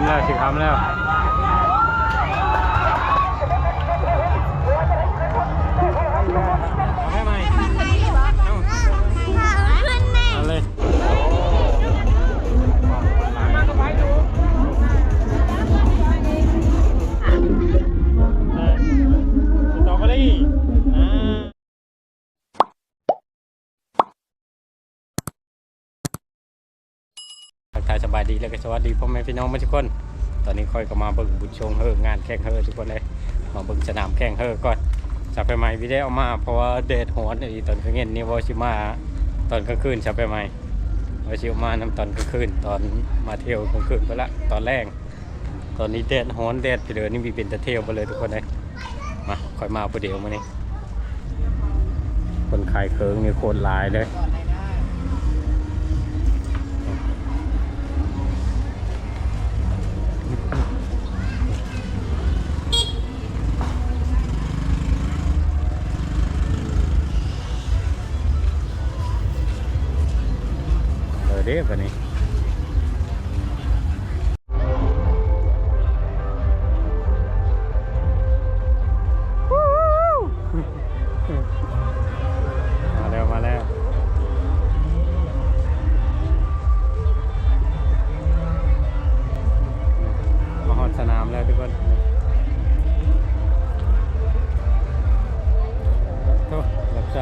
ำแล้วสิคำแล้ว ทายสบายดีแล้วก็สวัสดีพ่อแม่พี่น้องทุกคน ตอนนี้ค่อยก็มาเบิ่งบุญชงเฮองานแข่งเฮอทุกคนเลยมาเบิ่งสนามแข่งเฮอก่อนจับไปใหม่วิด้เอามาเพราะว่าแดดร้อนอีตอนกลางเย็นนี่ว่าชิมาตอนกลางคืนจับไปใหม่ว่าชิมานำตอนกลางคืนตอนมาเที่ยวกลางคืนไปละตอนแรกตอนนี้แดดร้อนแดดไปเลยนี่มีเป็นตะเที่ยวไปเลยทุกคนเลยมาค่อยมาประเดี๋ยวมานี่คนขายเคิงนี่โคตรหลายเลย เด้ปะนี่มาแล้วมาแล้วมาฮอดนามแล้วทุกคนหลักใจ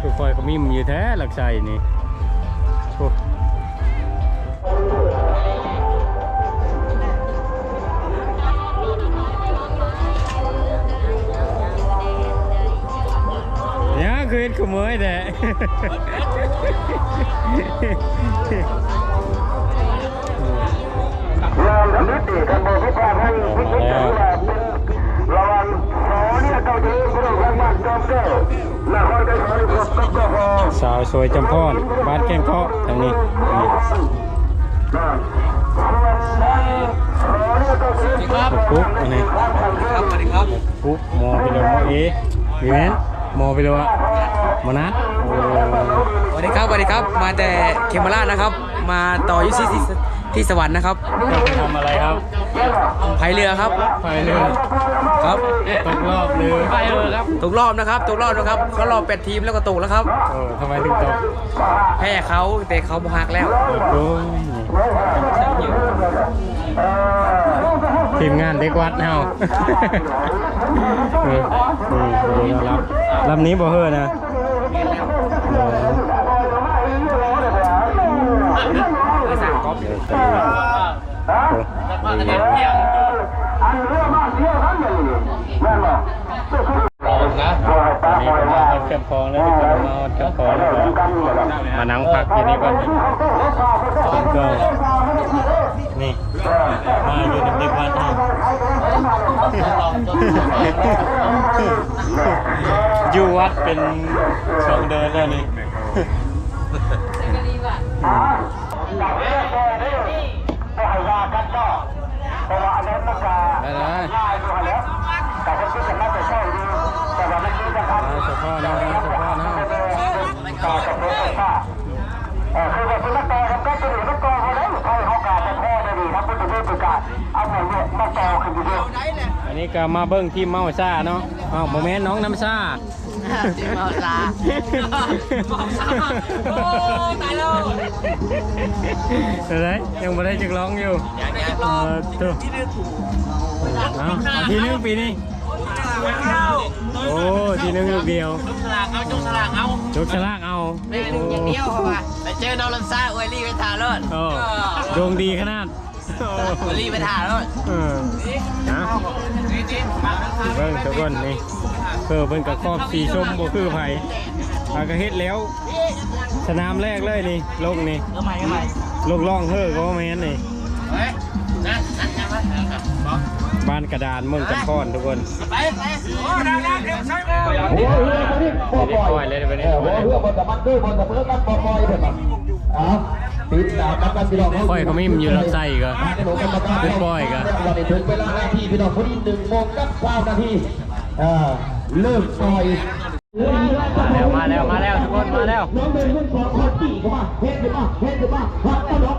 ทุกคอยก็มีมอยู่แท้หลักใจนี่ เนี่ยคือเห็นขโมยแต่งานทำนิติกันบอกพิพาทให้พิจิตรว่าเป็นระวังสอเนี่ยเจ้าจะเริ่มเรื่องของบ้านจอมแก้วนครได้ขอให้ครบกับกพสาวสวยจำพอนบ้านแก้งเคาะทางนี้นี่ครับปุ๊กอันนี้ครับสวัสดีครับปุ๊กมอไปเลยมอเอมีแมนมอไปเลยอะ มอนัดโอ้สวัสดีครับสวัสดีครับ มาแต่เคมราชนะครับ มาต่ออยุที่ที่สวรรค์นะครับเจ้าไปทำอะไรครับพายเรือครับไปเรือครับตกรอบเรือพายเรือครับตกรอบนะครับตกรอบนะครับเขารอบแปดทีมแล้วก็ตกแล้วครับเออทำไมถึงตกแพ้เขาแต่เขาบหักแล้วโอ้โหทีมงานเด็กวัดเฮาเออเออเดี๋ยวเรารับลำนี้บ่เฮอนะ สั่งก๊อฟเดี๋ยวจะมีโอ้ดีอันเรื่องมากเที่ยวทั้งอย่างนี้แม่นบอกนะตอนนี้ก็มาเอเครื่องฟองแล้วทุกคนมาเอาเครื่องแล้วก็มานั่งพักอยู่นี่ก่อนผมก็นี่มาอยู่ในเด็กวัดเฮาอยู่วัดเป็นสองเดือนแล้วนี่ ให้ว่ากันต่อเพราะว่าอันนั้นมันก็ ได้เลย ง่ายอยู่แล้วแต่คนที่จะมาแต่ใช่ดีแต่ว่ามันมีสำคัญ มาเฉ พาะนะมาเฉพาะนะต่อกับรถไฟฟ้าเออคือว่าคุณนักต่อทำก็จะหนีนักต่อเขาได้ใครเขากาจะพ่อได้ดีครับพุทธเจ้าประกาศเอาหน่อยเนี่ยมาต่อขึ้นอยู่ด้วยอันนี้ก็มาเบิ้งทีมเมาซ่าเนาะอ้าวโมเมนต์น้องน้ำซ่าทีมเมาซ่าเมาซ่าโอ้ตายแล้วอะไรยังไม่ได้จักร้องอยู่เออตัวเอาเอาทีนึงปีนี้ โอ้ทีนึงลูกเดียวฉลากเอาจงฉลากเอาจกฉลากเอาไม่หนึ่งอย่างเดียวเพราะว่าไปเจอน้องลำซ่าอวยลี่ไปถ่ายรถโอ้ดวงดีขนาดโอ้อวยลี่ไปถ่ายรถเออนะเบิ้งทุกคนนี่เพื่อเพิ่นกับครอบสีส้มบ่คือไผอากระเฮ็ดแล้ว สนามแรกเลยนี่ลงนี่ก็ใหม่ก็ใหม่ลงล่องเฮ้อก็ว่าแม่นนี่เฮ้ยนั่นนั่นยังไง บ้านกระดานเมืองจำพอนทุกคนไปไปโอ้ดังดังเดี๋ยวใช้ไปเดี๋ยวได้ปล่อยเลยวไปได้ปล่อยเลยเรือบนตะมันด้วยบนตะเพื่อกันปล่อยเถอะครับอ๋อติดตามกันพี่น้องปล่อยเขาไม่มีอยู่รับใส่ก็ขึ้นบ่อยกะวันนี้ถึงเวลาหน้าที่พี่น้องพอดีหนึ่งโมงกับเก้านาทีอ่าเริ่มปล่อยมาแล้วมาแล้วมาแล้วทุกคนมาแล้วน้องเบนเล่นสองข้อตีเข้ามาเฮ็ดขึ้นมาเฮ็ดขึ้นมาพัดตลอด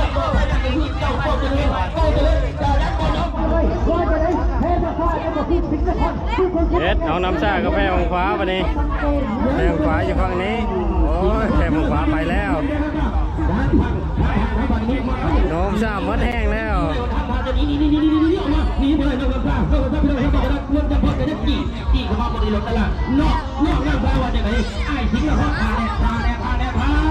เอ็ดเอาน้ำชากับแพงขวาวันนี้แพงขวาอยู่ฝั่งนี้ โอ้ยแพงขวาไปแล้วน้มชาหมดแห้งแล้วทันประทั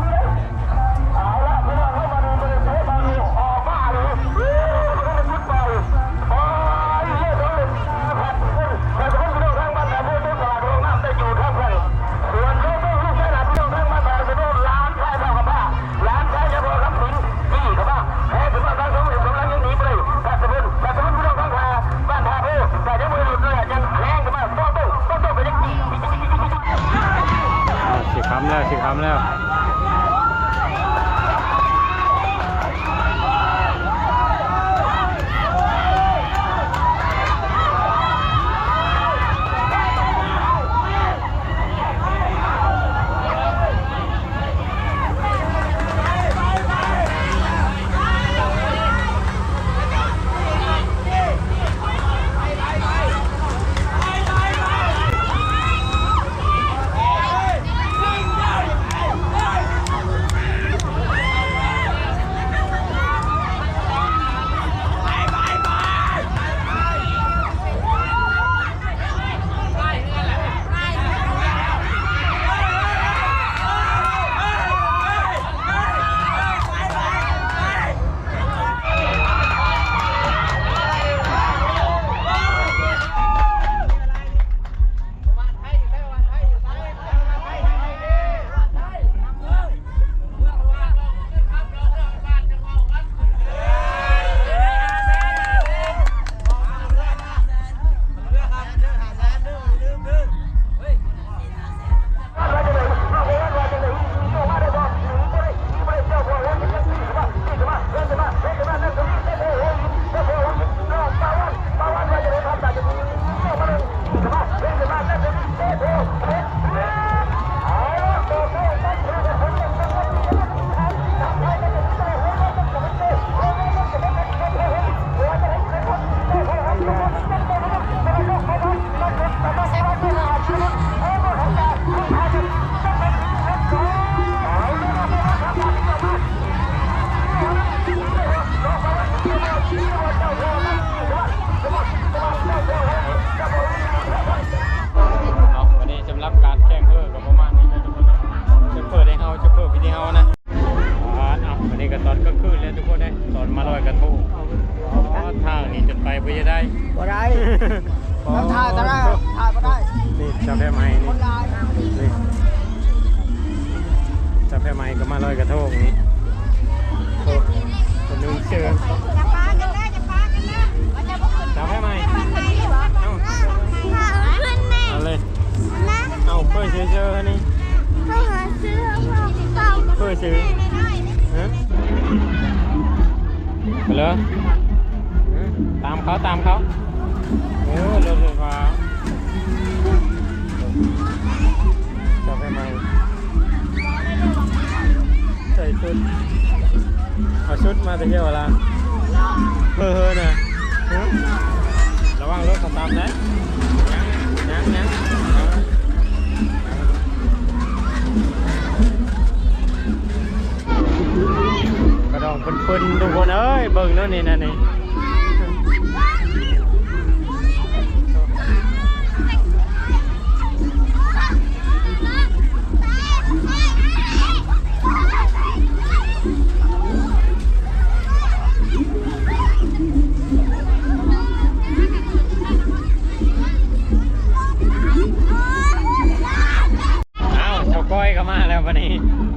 สิคำแล้ว ชุดเอาชุดมาแต่เที่ยวละเฮ้อเฮ้อนะระวังรถเขาตามนะยังยังยังกระดองเป็นๆทุกคนเอ้ยเบิ่งเนาะนี่นั่นนี่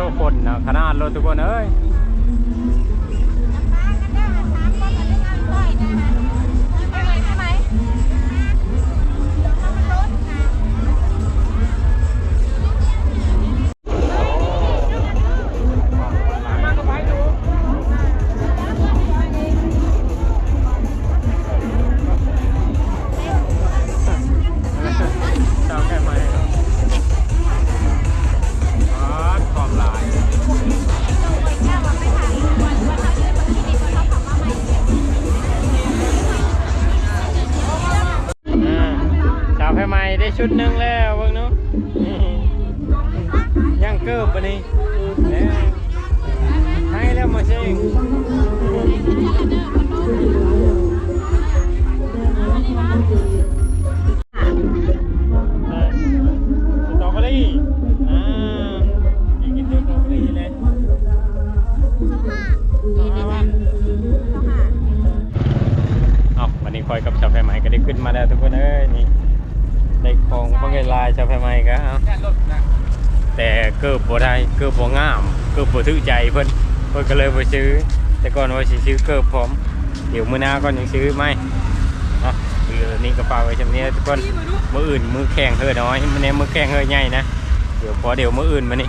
ทุกคนนะขนาดรถทุกคนเอ้ย หนึ่งแล้วเบิ่งเนาะนี่ยังเกิบปะนี่ให้แล้วมาเชิงสตรอเบอรี่อ่ากกินสตรอเบอรี่เลยเอาวันนี้คอยกับชาวแพรไหมก็ได้ขึ้นมาแล้วทุกคนเอ้ยนี่ ในของบางเกลายชาวแพรไหมก็เอาแต่เกิบบ่ได้เกิบบ่งามเกิบบ่ถือใจเพิ่นเพิ่นก็เลยบ่ซื้อ แต่ก่อนว่าสิซื้อเกิบพร้อมเดี๋ยวมื้อหน้าก่อนยังซื้อไหมเนาะเดี๋ยวนี้ก็ฝากไว้ชำนี้ทุกคนมื้ออื่นมื้อแข่งเฮอน้อยมื้อนี้มื้อแข่งเฮอใหญ่นะเดี๋ยวพอเดี๋ยวมื้ออื่นมานี่